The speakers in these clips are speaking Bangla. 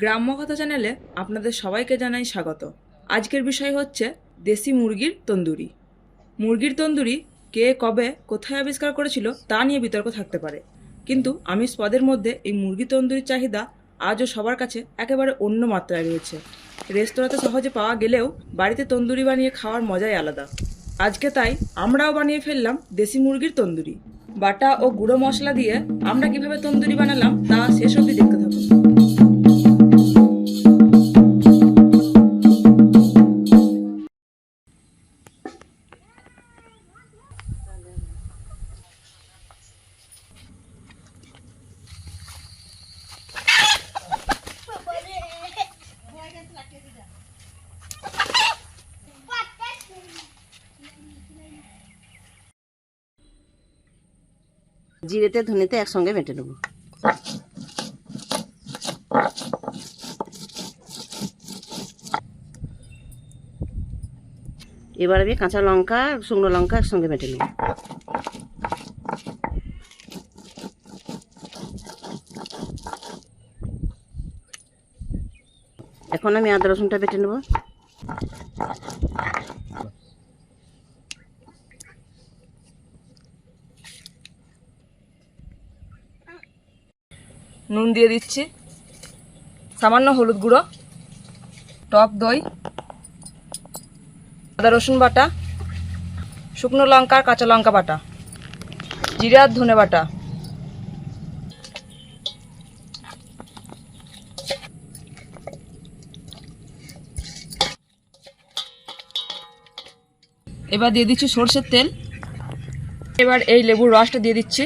গ্রাম্য কথা চ্যানেলে আপনাদের সবাইকে জানাই স্বাগত। আজকের বিষয় হচ্ছে দেশি মুরগির তন্দুরি। মুরগির তন্দুরি কে, কবে, কোথায় আবিষ্কার করেছিল তা নিয়ে বিতর্ক থাকতে পারে। কিন্তু আমিষ পদের মধ্যে এই মুরগি তন্দুরির চাহিদা আজও সবার কাছে একেবারে অন্য মাত্রায় রয়েছে। রেস্তোরাঁতে সহজে পাওয়া গেলেও বাড়িতে তন্দুরি বানিয়ে খাওয়ার মজাই আলাদা। আজকে তাই আমরাও বানিয়ে ফেললাম দেশি মুরগির তন্দুরি। বাটা ও গুঁড়ো মশলা দিয়ে আমরা কীভাবে তন্দুরি বানালাম তা অবধি দেখতে থাকুন। জিরেতে, ধনেতে একসঙ্গে বেটে নেব। এবার আমি কাঁচা লঙ্কা, শুকনো লঙ্কা একসঙ্গে বেটে নেব। এখন আমি আদা রসুনটা বেটে নেব। নুন দিয়ে দিচ্ছি। সামান্য হলুদ গুঁড়ো, টক দই, আদা রসুন বাটা, শুকনো লঙ্কা আর কাঁচা লঙ্কা বাটা, জিরে আর ধনে বাটা। এবার দিয়ে দিচ্ছি সর্ষের তেল। এবার এই লেবুর রসটা দিয়ে দিচ্ছি।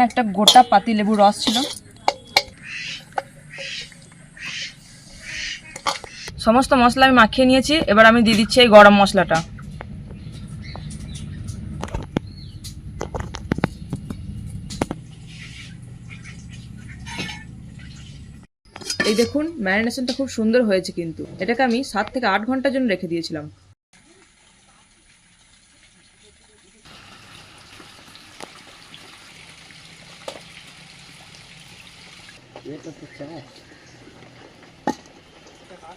এখানে একটা গোটা পাতি লেবুর রস ছিল। সমস্ত মশলা আমি মাখিয়ে নিয়েছি। এবার আমি দিয়ে দিচ্ছি এই গরম মশলাটা। এই দেখুন, ম্যারিনেশনটা খুব সুন্দর হয়েছে কিন্তু। এটাকে আমি সাত থেকে আট ঘণ্টার জন্য রেখে দিয়েছিলাম। 这个不行。干？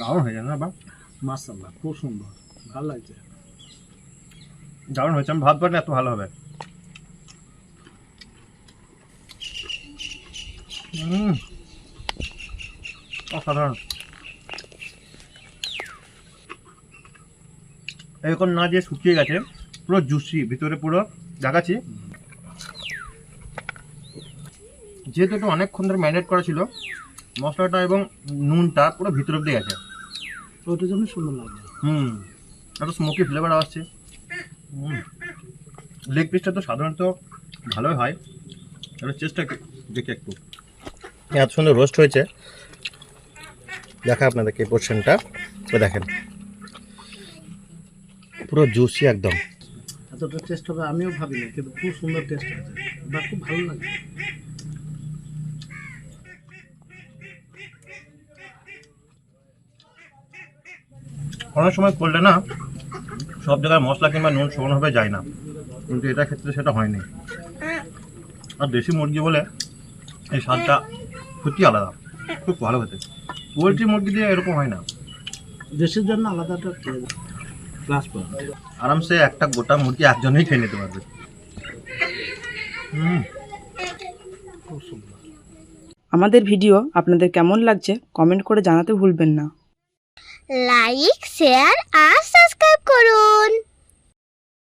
দারুণ হয়ে যাবে না বা মাসাল্লাহ খুব সুন্দর ভালো লাগছে। দারুণ হয়েছে আমি ভাবতে পারি এত ভালো হবে। অসাধারণ। এরকম না যে শুকিয়ে গেছে পুরো জুসি ভিতরে পুরো দেখাচ্ছি। যেহেতু এটা অনেকক্ষণ ধরে ম্যারিনেট করা ছিল মশলাটা এবং নুনটা পুরো ভিতর অব্দি গেছে। ওটার জন্য সুন্দর লাগছে। হুম একটা স্মোকি ফ্লেভার আসছে। লেগ পিসটা তো সাধারণত ভালোই হয়। এবার চেষ্টা দেখি একটু। এত সুন্দর রোস্ট হয়েছে। দেখা আপনাদেরকে এই পোর্শনটা দেখেন। পুরো জুসি একদম। এতটা টেস্ট হবে আমিও ভাবিনি কিন্তু খুব সুন্দর টেস্ট আছে। বা খুব ভালো লাগে অনেক সময় করলে না সব জায়গায় মশলা কিংবা নুন সমানভাবে যায় না। কিন্তু এটা ক্ষেত্রে সেটা হয়নি। আর দেশি মুরগি বলে এই স্বাদটা সত্যি আলাদা খুব ভালো হতে পোলট্রি মুরগি দিয়ে এরকম হয় না। দেশের জন্য আলাদা একটা প্লাস পয়েন্ট আরামসে একটা গোটা মুরগি একজনেই খেয়ে নিতে পারবে। আমাদের ভিডিও আপনাদের কেমন লাগছে কমেন্ট করে জানাতে ভুলবেন না। লাইক শেয়ার আর সাবস্ক্রাইব করুন।